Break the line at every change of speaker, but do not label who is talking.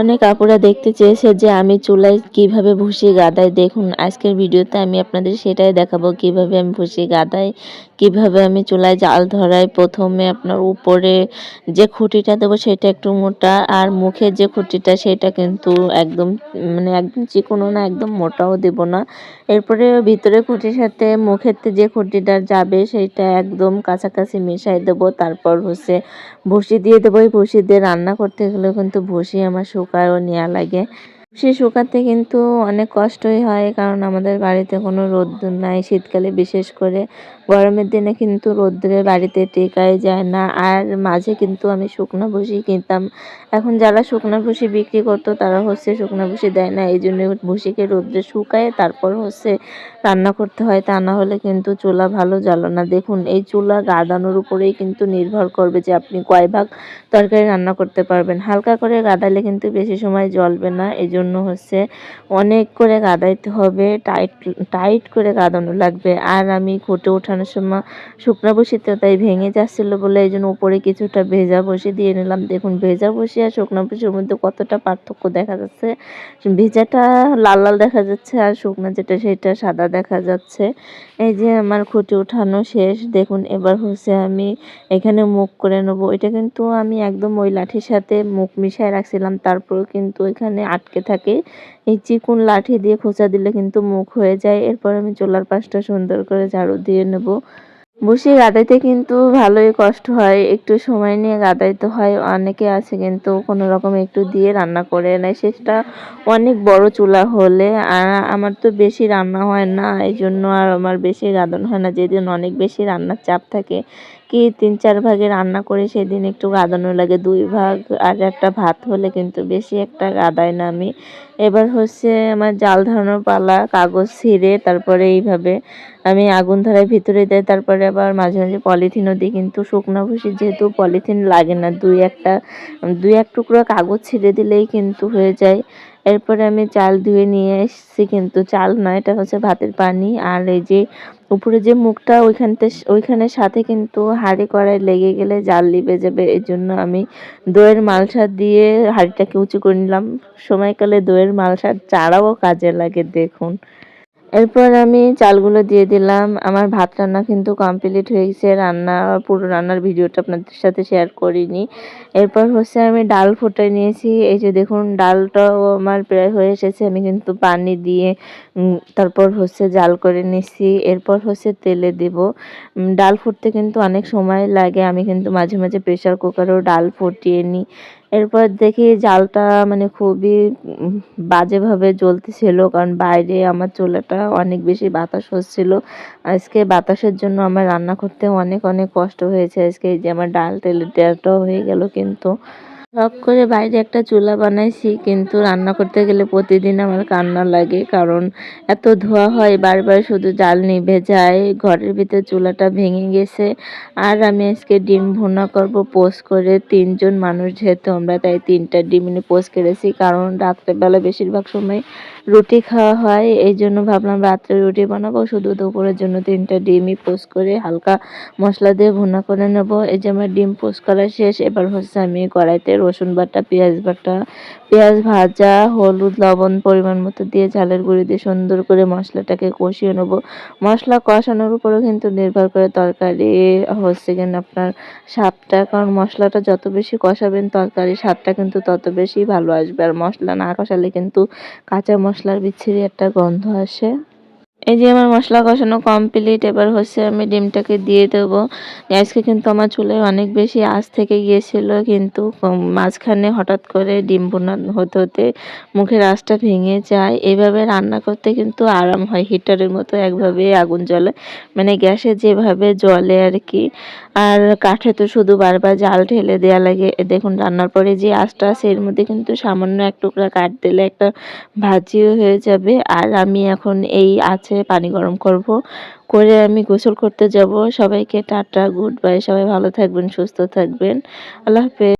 অনেক আপুরা দেখতে চেয়েছে যে আমি চুলায় কীভাবে ভুসি গাদাই দেখুন, আজকের ভিডিওতে আমি আপনাদের সেটাই দেখাবো, কীভাবে আমি ভুসি গাদাই কীভাবে আমি চুলায় জাল ধরাই, প্রথমে আপনার উপরে যে খুঁটিটা দেবো সেটা একটু মোটা, আর মুখের যে খুঁটিটা সেটা কিন্তু একদম মানে একদম চিকনো না, একদম মোটাও দেব না। এরপরে ভিতরে খুঁটির সাথে মুখের যে খুঁটিটা যাবে সেটা একদম কাছাকাছি মিশাই দেবো, তারপর হচ্ছে ভুসি দিয়ে দেবো। এই ভুসি দিয়ে রান্না করতে গেলেও কিন্তু ভুসি আমার শুকায়ও নেওয়া লাগে। সে শুকাতে কিন্তু অনেক কষ্টই হয়, কারণ আমাদের বাড়িতে কোনো রোদ্দুর নাই। শীতকালে বিশেষ করে গরমের দিনে কিন্তু রোদ্দুরে বাড়িতে টেকাই যায় না। আর মাঝে কিন্তু আমি শুকনো ভুসি কিনতাম। এখন যারা শুকনো ভুসি বিক্রি করতো, তারা হচ্ছে শুকনো ভুসি দেয় না। এই জন্য ভুসিকে রোদ্রে শুকায় তারপর হচ্ছে রান্না করতে হয়। তা না হলে কিন্তু চুলা ভালো জ্বলো না। দেখুন, এই চুলা গাদানোর উপরেই কিন্তু নির্ভর করবে যে আপনি কয় ভাগ তরকারি রান্না করতে পারবেন। হালকা করে গাদালে কিন্তু বেশি সময় জ্বলবে না। এই জন্য হচ্ছে অনেক করে গাদাইতে হবে, টাইট টাইট করে গাদানো লাগবে। আর আমি খুঁটে ওঠানোর সময় শুকনো বসিতে তাই ভেঙে যাচ্ছিল বলে এই জন্য উপরে কিছুটা ভেজা বসে দিয়ে নিলাম। দেখুন, ভেজা বসি আর শুকনো বসির মধ্যে কতটা পার্থক্য দেখা যাচ্ছে। ভেজাটা লাল লাল দেখা যাচ্ছে আর শুকনো যেটা সেটা সাদা দেখা যাচ্ছে। এই যে আমার খুঁটি উঠানো শেষ। দেখুন, এবার হচ্ছে আমি এখানে মুখ করে নেব। এটা কিন্তু আমি একদম ওই লাঠির সাথে মুখ মিশায় রাখছিলাম। তারপর কিন্তু এখানে আটকে থাকে। এই চিকুন লাঠি দিয়ে খোঁচা দিলে কিন্তু মুখ হয়ে যায়। এরপর আমি চোলার পাশটা সুন্দর করে ঝাড়ু দিয়ে নেব। বসে গাদাইতে কিন্তু ভালোই কষ্ট হয়। একটু সময় নিয়ে গাদাইতে হয়। অনেকে আছে কিন্তু কোনো রকম একটু দিয়ে রান্না করে নেয়। সেটা অনেক বড় চুলা হলে আর আমার তো বেশি রান্না হয় না। এই জন্য আর আমার বেশি গাদানো হয় না। যেদিন অনেক বেশি রান্নার চাপ থাকে কি তিন চার ভাগে রান্না করে, সেদিন একটু গাদানো লাগে, দুই ভাগ আর একটা ভাত হলে কিন্তু বেশি একটা গাদাই না আমি। এবার হচ্ছে আমার জাল ধরানোর পালা, কাগজ ছিঁড়ে তারপরে এইভাবে আমি আগুন ধরাই ভিতরে দেয় তারপরে আবার মাঝে মাঝে পলিথিনও দিই, কিন্তু শুকনো ভুষি যেহেতু পলিথিন লাগে না, দুই একটা, দুই এক টুকরো কাগজ ছিঁড়ে দিলেই কিন্তু হয়ে যায়। এরপরে আমি চাল ধুয়ে নিয়ে এসেছি, কিন্তু চাল নয় এটা হচ্ছে ভাতের পানি। আর এই যে উপরে যে মুখটা ওইখানতে ওইখানের সাথে কিন্তু হাঁড়ি কড়াই লেগে গেলে জাল লিবে যাবে। এই জন্য আমি দইয়ের মালসা দিয়ে হাঁড়িটাকে উঁচু করে নিলাম। সময়কালে দইয়ের মালসার চারাও কাজে লাগে, দেখুন। এরপর আমি চালগুলো দিয়ে দিলাম। আমার ভাত রান্না কিন্তু কমপ্লিট হয়ে গেছে। রান্না, পুরো রান্নার ভিডিওটা আপনাদের সাথে শেয়ার করিনি। এরপর হচ্ছে আমি ডাল ফুটাই নিয়েছি। এই যে দেখুন, ডালটাও আমার প্রায় হয়ে এসেছে। আমি কিন্তু পানি দিয়ে তারপর হচ্ছে জাল করে নিছি এরপর হচ্ছে তেলে দেব। ডাল ফুটতে কিন্তু অনেক সময় লাগে। আমি কিন্তু মাঝে মাঝে প্রেশার কুকারেও ডাল ফুটিয়ে নিই। এরপর দেখি জালটা মানে খুবই বাজেভাবে জ্বলতেছিল, কারণ বাইরে আমার চুলাটা অনেক বেশি বাতাস হচ্ছিল। আজকে বাতাসের জন্য আমার রান্না করতে অনেক অনেক কষ্ট হয়েছে। আজকে যে আমার ডাল তেলের দেওয়াটাও হয়ে গেল কিন্তু। শখ করে বাইরে একটা চুলা বানাইছি, কিন্তু রান্না করতে গেলে প্রতিদিন আমার কান্না লাগে, কারণ এত ধোয়া হয়, বারবার শুধু জাল নিভে যায়, ঘরের ভিতরে চুলাটা ভেঙে গেছে, আর আমি আজকে ডিম ভুনা করব, পোস্ট করে তিনজন মানুষ যেহেতু, আমরা তাই তিনটা ডিম নিয়ে পোস্ট করেছি, কারণ রাত্রেবেলা বেশিরভাগ সময় রুটি খাওয়া হয়, এই জন্য ভাবলাম রাত্রে রুটি বানাবো। শুধু দুপুরের জন্য তিনটা ডিমই পোস্ট করে, হালকা মশলা দিয়ে ভুনা করে নেব। এই যে আমার ডিম পোস্ট করা শেষ, এবার হচ্ছে আমি কড়াইতে রসুন বাটা, পেঁয়াজ বাটা, পেঁয়াজ ভাজা, হলুদ, লবণ পরিমাণ মতো দিয়ে ঝালের গুঁড়ি দিয়ে সুন্দর করে মশলাটাকে কষিয়ে নেব। মশলা কষানোর উপরেও কিন্তু নির্ভর করে তরকারি, হচ্ছে কেন আপনার স্বাদটা, কারণ মশলাটা যত বেশি কষাবেন তরকারি স্বাদটা কিন্তু তত বেশি ভালো আসবে। আর মশলা না কষালে কিন্তু কাঁচা মশলার বিচ্ছিরি একটা গন্ধ আসে এই যে আমার মশলা কষানো কমপ্লিট এবার হচ্ছে আমি ডিমটাকে দিয়ে দেবো। গ্যাসকে কিন্তু আমার চুলায় অনেক বেশি আঁচ থেকে গিয়েছিল, কিন্তু মাঝখানে হঠাৎ করে ডিম বোনা হতে হতে মুখের আঁচটা ভেঙে যায়। এভাবে রান্না করতে কিন্তু আরাম হয় হিটারের মতো একভাবে আগুন জ্বলে। মানে গ্যাসে যেভাবে জ্বলে আর কি। আর কাঠে তো শুধু বারবার জাল ঢেলে দেওয়া লাগে। দেখুন, রান্নার পরে যে আঁচটা আছে, এর মধ্যে কিন্তু সামান্য এক টুকরা কাঠ দিলে একটা ভাজিও হয়ে যাবে। আর আমি এখন এই আছে পানি গরম করব। করে আমি গোসল করতে যাব। সবাইকে টাটা, গুড বাই, সবাই ভালো থাকবেন, সুস্থ থাকবেন। আল্লাহ হাফেজ।